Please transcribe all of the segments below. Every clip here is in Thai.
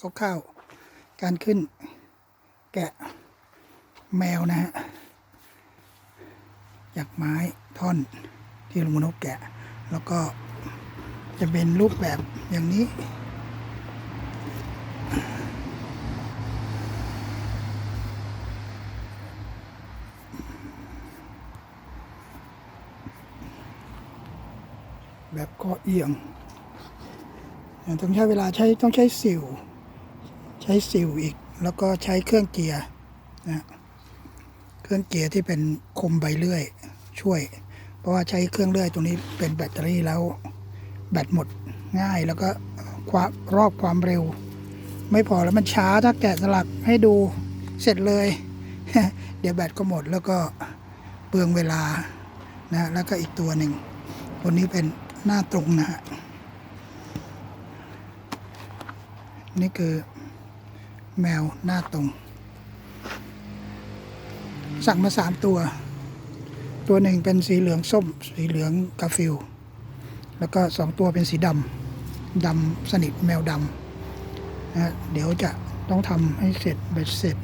คร่าวๆการขึ้น แกะแมวนะฮะจากไม้ท่อนที่ลุงมนกแกะ แล้วก็จะเป็นรูปแบบอย่างนี้ แบบคอเอียง ต้องใช้เวลาใช้ต้องใช้สิว ช้สิวอีก แล้วก็ใช้เครื่องเกียร์นะเครื่องเกียร์ที่เป็นคมใบเลื่อยช่วย เพราะว่าใช้เครื่องเลื่อยตรงนี้เป็นแบตเตอรี่แล้วแบตหมดง่ายแล้วก็ความรอบความเร็ว ไม่พอแล้วมันช้าถ้าแกะสลักให้ดูเสร็จเลย เดี๋ยวแบตก็หมดแล้วก็เปลืองเวลานะแล้วก็อีกตัวหนึ่งตัวนี้เป็นหน้าตรงนะฮะนี่คือ แมวหน้าตรง สั่งมาสามตัว ตัวหนึ่งเป็นสีเหลืองส้ม สีเหลืองกาฟิลแล้วก็สองตัวเป็นสีดำดำสนิทแมวดำนะเดี๋ยวจะต้องทำให้เสร็จเบ็ดเสร็จ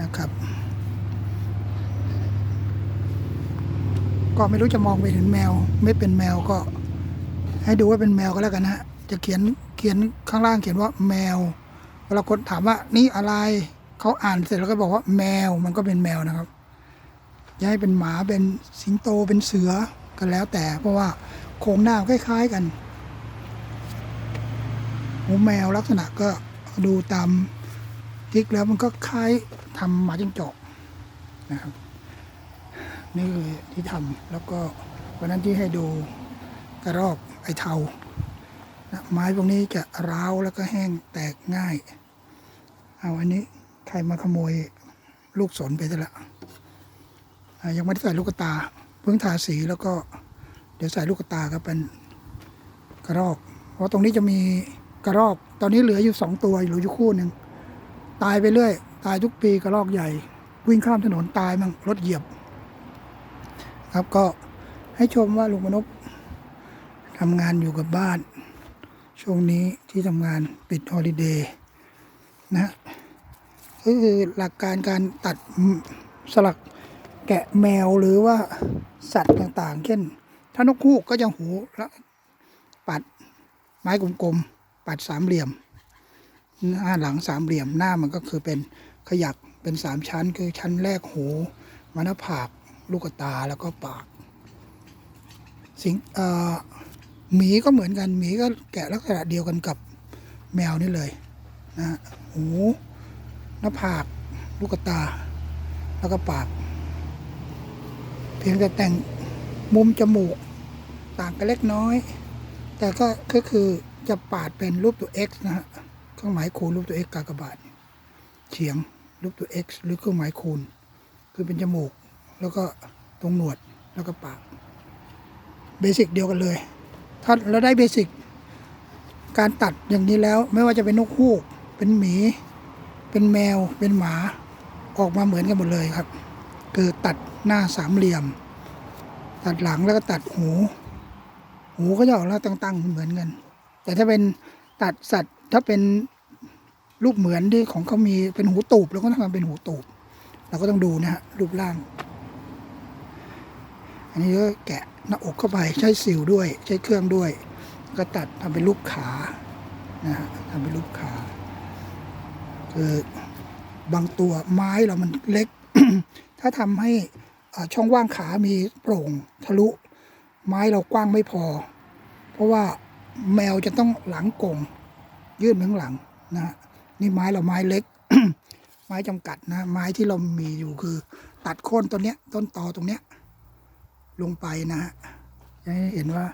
นะครับ ก็ไม่รู้จะมองไปเห็นแมว ไม่เป็นแมวก็ ให้ดูว่าเป็นแมวก็แล้วกันนะฮะจะเขียนเขียนข้างล่างเขียนว่าแมว ลาคนถามว่านี่อะไรเขาอ่านเสร็จแล้วก็บอกว่าแมวมันก็เป็นแมวนะครับจะให้เป็นหมาเป็นสิงโตเป็นเสือก็แล้วแต่ เพราะว่าโครงหน้าคล้าย ๆกันหูแมวลักษณะก็ดูตามทิกแล้วมันก็คล้ายทำหมาจิ้งจอกนะครับนี่คือที่ทำแล้วก็วันนั้นที่ให้ดูกระรอกไอเทานะไม้พวกนี้จะร้าวแล้วก็แห้งแตกง่าย เอาอันนี้ใครมาขโมยลูกสนไปซะละยังไม่ได้ใส่ลูกตา เพิ่งทาสีแล้วก็เดี๋ยวใส่ลูกตาก็เป็นกระรอก เพราะตรงนี้จะมีกระรอก ตอนนี้เหลืออยู่สองตัวหลืออยู่คู่หนึ่งตายไปเรื่อย ตายทุกปีกระรอกใหญ่ วิ่งข้ามถนนตายมั่งรถเหยียบ ครับก็ให้ชมว่าลุงมนพทำงานอยู่กับบ้าน ช่วงนี้ที่ทำงานปิดฮอลิเดย์ นะฮะก็คือหลักการการตัดสลักแกะแมวหรือว่าสัตว์ต่างๆ เช่น ถ้านกฮูกก็จะหูแล้วปัดไม้กลมๆ ปัดสามเหลี่ยม หน้าหลังสามเหลี่ยมหน้ามันก็คือเป็นขยักเป็นสามชั้น คือชั้นแรกหูมาหน้าผากลูกตาแล้วก็ปากสิงเอ่อหมีก็เหมือนกันหมีก็แกะลักษณะเดียวกันกับแมวนี่เลยนะฮะ หูหน้าผากลูกตา แล้วก็ปาก เพียงแต่แต่งมุมจมูก ต่างกันเล็กน้อย แต่ก็ก็คือจะปาดเป็นรูปตัว X นะฮะเครื่องหมายคูณรูปตัว X กากบาทเฉียงรูปตัว X หรือเครื่องหมายคูณ คือเป็นจมูก แล้วก็ตรงหนวดแล้วก็ปากเบสิกเดียวกันเลย ถ้าเราได้เบสิกการตัดอย่างนี้แล้วไม่ว่าจะเป็นนกฮูก เป็นหมี เป็นแมว เป็นหมา ออกมาเหมือนกันหมดเลยครับ คือตัดหน้าสามเหลี่ยม ตัดหลังแล้วก็ตัดหู หูก็จะออกแล้วตั้งๆเหมือนกัน แต่ถ้าเป็นตัดสัตว์ถ้าเป็นรูปเหมือนที่ของเขามีเป็นหูตูบแล้วก็ทำเป็นหูตูบเราก็ต้องดูนะฮะรูปร่าง อันนี้ก็แกะหน้าอกเข้าไปใช้สิวด้วย ใช้เครื่องด้วย ก็ตัดทำเป็นรูปขานะฮะทำเป็นรูปขา คือบางตัวไม้เรามันเล็ก ถ้าทำให้ช่องว่างขามีโปร่งทะลุ ไม้เรากว้างไม่พอ เพราะว่าแมวจะต้องหลังกงยื่นไปข้างหลังนะฮะนี่ไม้เราไม้เล็ก ไม้จำกัดนะ ไม้ที่เรามีอยู่คือ ตัดโค่นต้นเนี้ย ต้นตอตรงเนี้ย ลงไปนะฮะให้เห็นว่า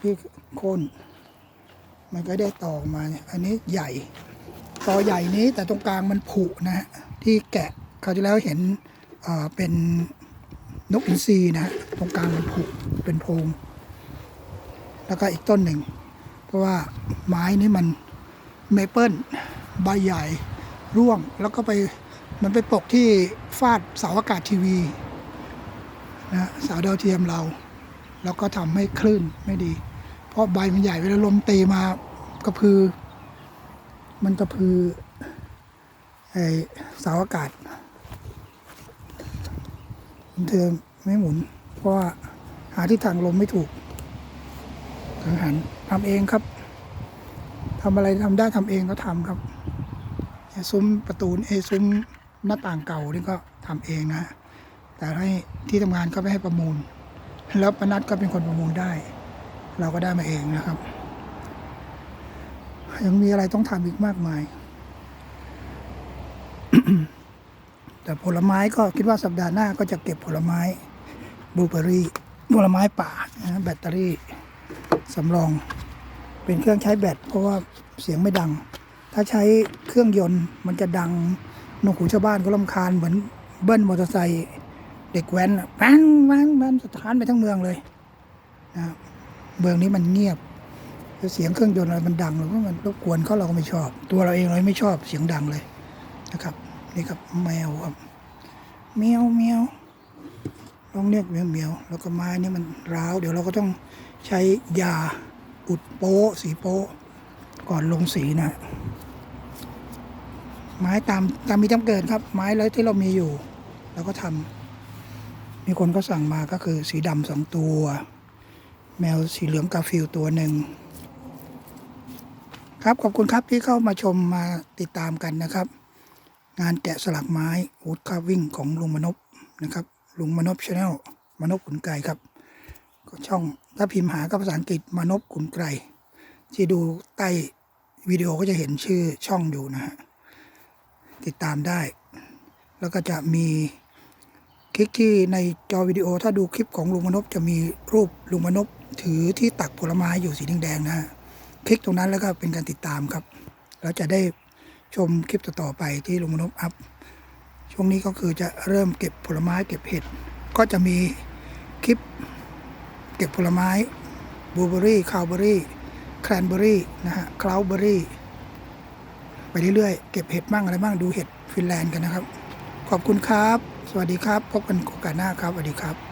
ที่โค่นมันก็ได้ตอกมา อันนี้ใหญ่ ตอใหญ่นี้แต่ตรงกลางมันผุนะฮะที่แกะคราวที่แล้วเห็นเป็นนกอินทรีนะฮะตรงกลางมันผุเป็นโพรงแล้วก็อีกต้นหนึ่ง เพราะว่าไม้นี้มันเมเปิลใบใหญ่ร่วงแล้วก็ไปมันไปปกที่ฟาดเสาอากาศทีวีนะเสาดาวเทียมเรา แล้วก็ทำให้คลื่นไม่ดี เพราะใบมันใหญ่เวลาลมตีมากระพือ มันกระพือไอเสาอากาศมันเธอไม่หมุน เพราะว่าหาทิศทางลมไม่ถูกกังหันทำเองครับทำอะไรทำได้ทำเองก็ทำครับซุ้มประตูไอซุ้มหน้าต่างเก่านี่ก็ทำเองนะ แต่ให้ที่ทำงานก็ไม่ให้ประมูล แล้วปนัดก็เป็นคนประมูลได้ เราก็ได้มาเองนะครับ ยังมีอะไรต้องทำอีกมากมาย แต่ผลไม้ก็คิดว่าสัปดาห์หน้าก็จะเก็บผลไม้บลูเบอรี่ผลไม้ป่านะแบตเตอรี่สำรอง เป็นเครื่องใช้แบตเพราะว่าเสียงไม่ดัง ถ้าใช้เครื่องยนต์มันจะดังนกหูชาวบ้านก็ลำคาญเหมือนเบิ้ลมอเตอร์ไซค์เด็กแว้นแว้นแว้นแว้นสถานไปทั้งเมืองเลยนะเมืองนี้มันเงียบ เสียงเครื่องยนต์อะไรมันดังหรือว่ามันรบกวนเขาเราก็ไม่ชอบ ตัวเราเองเราไม่ชอบเสียงดังเลยนะครับ นี่ครับแมวครับแมวแมวลองเรียกแมวแมวแล้วก็ไม้นี่มันร้าว เดี๋ยวเราก็ต้องใช้ยาอุดโป๊สีโป๊ก่อนลงสีนะไม้ตามตามมีจำเกิดครับ ไม้แล้วที่เรามีอยู่เราก็ทำมีคนก็สั่งมาก็คือสีดำสองตัว แมวสีเหลืองกาฟิลตัวหนึ่ง ครับขอบคุณครับที่เข้ามาชมมาติดตามกันนะครับ งานแกะสลักไม้วูดคาวิ่งของลุงมนพนะครับ ลุงมนพชาแนลมนพขุนไก่ครับ ก็ช่องถ้าพิมพ์หาก็ภาษาอังกฤษมนพขุนไก่ที่ดูใต้วิดีโอก็จะเห็นชื่อช่องอยู่นะฮะติดตามได้ แล้วก็จะมีคลิกที่ในจอวิดีโอถ้าดูคลิปของลุงมนพจะมีรูปลุงมนพถือที่ตักผลไม้อยู่สีแดงๆนะฮะ คลิกตรงนั้นแล้วก็เป็นการติดตามครับ เราจะได้ชมคลิปต่อๆไปที่ลุงมนพอัพ ช่วงนี้ก็คือจะเริ่มเก็บผลไม้เก็บเห็ด ก็จะมีคลิปเก็บผลไม้บลูเบอรี่คาวเบอรี่แครนเบอรี่นะฮะคลาวเบอรี่ไปเรื่อยๆ เก็บเห็ดบ้างอะไรบ้างดูเห็ดฟินแลนด์กันนะครับ ขอบคุณครับ สวัสดีครับ พบกันโอกาสหน้าครับ สวัสดีครับ